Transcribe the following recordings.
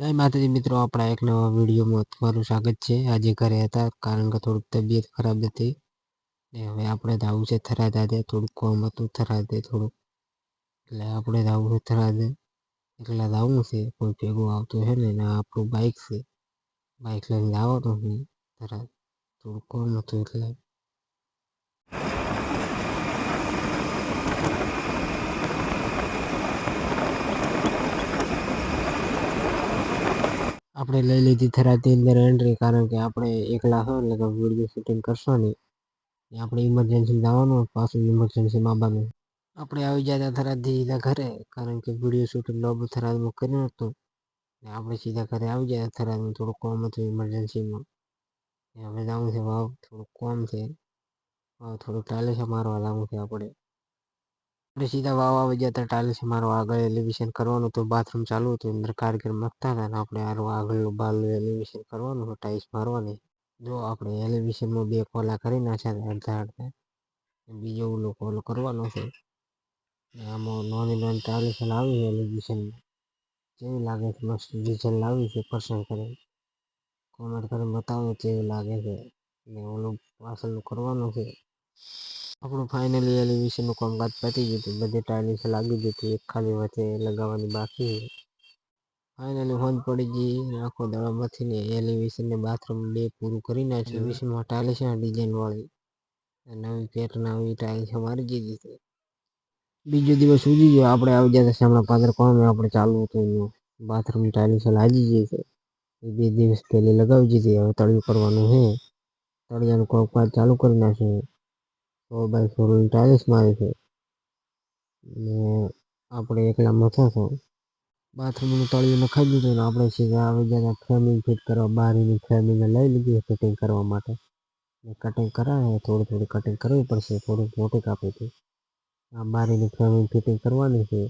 જય માતાજી મિત્રો, આપણા એક નવા વિડીયોમાં તમારું સ્વાગત છે. આજે ઘરે હતા, કારણ કે થોડુંક તબિયત ખરાબ હતી. ને હવે આપણે જવું છે થરાદ આજે થોડુંક કોમ હતું થરાદે થોડુંક. એટલે આપણે જવું છે થરાદે. એકલા જવું છે, કોઈ ભેગું આવતું છે ને આપણું બાઇક છે. બાઇક લઈને જવાનું હું થરાદ. થોડુંક કોમ હતું એટલે આપણે લઈ લીધી થરાદની અંદર એન્ટ્રી કારણ કે આપણે એકલા હો એટલે વીડિયો શૂટિંગ કરશો નહીં આપણે ઇમરજન્સી જવાનું પાછું ઇમરજન્સીમાં આવવાનું. આપણે આવી જતા થરાદથી સીધા ઘરે, કારણ કે વીડિયો શૂટિંગ લોબુ થરાદમાં કર્યું હતું ને આપણે સીધા ઘરે આવી જતા થરાદમાં થોડું કોમ હતું ઇમરજન્સીમાં હવે જવું છે, વાવ, થોડુંક કોમ છે. વાવ, થોડુંક છે મારવા લાવવું છે આપણે. આપણે સીધા વાવ આવી ગયા હતા ટાઇલ્સ મારવા આગળ એલિવેશન કરવાનું હતું, બાથરૂમ ચાલુ હતું, અંદર કારીગર મગતા હતા ને આપણે આગળનું બારનું એલિવેશન કરવાનું ટાઇલ્સ મારવાની. જો આપણે એલિવેશનમાં બે કોલા કરી નાખ્યા અડધા અડધા બીજો ઓલો કોલો કરવાનો છે. આમાં નાની નાની ટાઇલ્સ લાવી છે એલિવેશનમાં કેવી લાગે છે? મસ્ત ડિઝાઇન લાવી છે, પસંદ કરી. કોમેન્ટ કરીને બતાવો કેવી લાગે છે? ને ઓલું પાછળનું કરવાનું છે. આપણું ફાઇનલી એલિવેશનનું કામકાજ પતી ગયું હતું. બધી ટાઇલ્સ લાગી ગઈ હતી. એક ખાલી વચ્ચે લગાવવાની બાકી છે. ફાઇનલી હોંદ પડી ગઈ આખો દડામાંથી ને એલિવેશન ને બાથરૂમ બે પૂરું કરી નાખ્યું. એલિવેશનમાં ટાઇલ્સ છે ડિઝાઇન વાળી. નવી પેટર્ન આવી ટાઇલ્સ મારી દીધી છે બીજો દિવસ ઉજી ગયો. આપણે આવી જતા હમણાં પાંદર કોમ આપણે ચાલુ હતું એનું. બાથરૂમની ટાઇલ્સ લાગી ગઈ છે. એ બે દિવસ પહેલી લગાવી દીધી. હવે તળિયું કરવાનું છે. તળિયાનું કામકાજ ચાલુ કરી નાખ્યું. સો બાય સોની ટાઇલ્સમાં મારી છે. ને આપણે એકલા મથા છો બાથરૂમનું તળિયું નખાઈ દીધું ને આપણે સીધા આવી ગયા ફ્રેમિંગ ફિટ કરવા, બારીની ફ્રેમિંગ લઈ લીધી ફિટિંગ કરવા માટે. કટિંગ કરાવે, થોડી થોડી કટિંગ કરવી પડશે, થોડીક મોટી કાપીથી આ બારીની ફ્રેમિંગ ફિટિંગ કરવાની છે.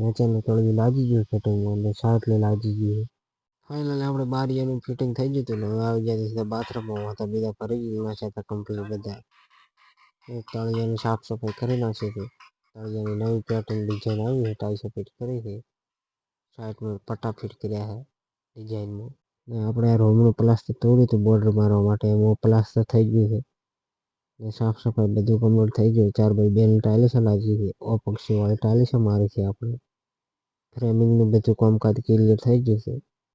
નેચરનું તળિયું લાગી ગયું ફિટિંગ અને સાઈડલે લાગી ગયું ફાઇનલી આપણે બારીઓનું ફિટિંગ થઈ ગયું હતું ને હવે આવી ગયા સીધા બાથરૂમમાં હતા બીજા ફરી ગયા છે કમ્પ્લીટ બધા. તળિયાની સાફ સફાઈ કરી નાખી હતી. તળિયાની નવી પેટર્ન ડિઝાઇન આવી છે ટાઈસો ફિટ કરી છે સાઈડમાં પટ્ટા ફિટ કર્યા છે ડિઝાઇનમાં ને આપણે આ રૂમનું પ્લાસ્ટર તોડ્યું હતું બોર્ડર મારવા માટે. એમાં પ્લાસ્ટર થઈ ગયું છે. ને સાફ સફાઈ બધું કમ્પ્લીટ થઈ ગયું. ચાર બાય બેની ટાઇલિસ લાગી છે અપક્ષી વાળી ટાઇલ્સ મારી છે આપણે. ફ્રેમિંગનું બધું કામકાજ ક્લિયર થઈ ગયું છે.